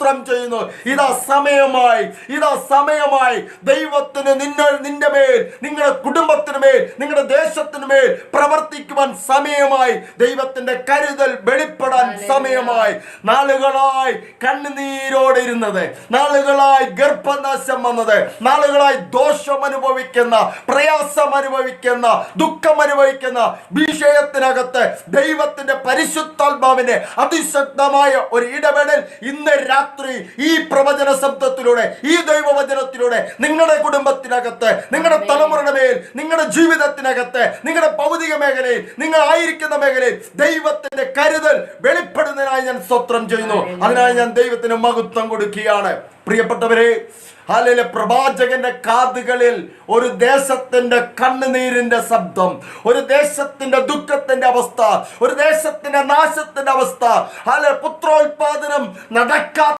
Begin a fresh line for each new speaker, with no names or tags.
സ്തോത്രം ചെയ്യുന്നു. ഇതാ സമയമായി ഇതാ സമയമായി. ദൈവത്തിന് നിന്നെ നിന്റെ മേൽ നിങ്ങളുടെ കുടുംബത്തിന് മേൽ നിങ്ങളുടെ ദേശത്തിന് മേൽ പ്രവർത്തിക്കുവാൻ സമയമായി. ദൈവത്തിന്റെ കരുതൽ വെളിപ്പെടാൻ സമയമായി. നാളുകളായി കണ്ണുനീരോടെ ഇരുന്നത് നാളുകളായി ഗർഭനാശം വന്നത് നാളുകളായി ദോഷം അനുഭവിക്കുന്ന പ്രയാസം അനുഭവിക്കുന്ന ദുഃഖം അനുഭവിക്കുന്ന വിഷയത്തിനകത്ത് ദൈവത്തിന്റെ പരിശുദ്ധാത്മാവിന്റെ അതിശക്തമായ ഒരു ഇടപെടൽ ഇന്ന് രാത്രി ഈ പ്രവചന ശബ്ദത്തിലൂടെ ഈ ദൈവവചനത്തിലൂടെ നിങ്ങളുടെ കുടുംബത്തിനകത്ത് നിങ്ങളുടെ തലമുറയുടെ മേൽ നിങ്ങളുടെ ജീവിതത്തിനകത്ത് നിങ്ങളുടെ ഭൗതിക മേഖലയിൽ നിങ്ങൾ ആയിരിക്കുന്ന മേഖലയിൽ ദൈവത്തിന്റെ കരുതൽ വെളിപ്പെടുന്നതിനായി ഞാൻ സ്വത്രം ചെയ്യുന്നു. അതിനായി ഞാൻ ദൈവത്തിന് മഹത്വം കൊടുക്കുകയാണ്. പ്രിയപ്പെട്ടവരെ അല്ലെങ്കിൽ പ്രവാചകന്റെ കാതുകളിൽ ഒരു ദേശത്തിന്റെ കണ്ണുനീരിന്റെ ശബ്ദം ഒരു ദേശത്തിന്റെ ദുഃഖത്തിന്റെ അവസ്ഥ ഒരു ദേശത്തിന്റെ നാശത്തിന്റെ അവസ്ഥ അല്ലെ പുത്രോത്പാദനം നടക്കാത്ത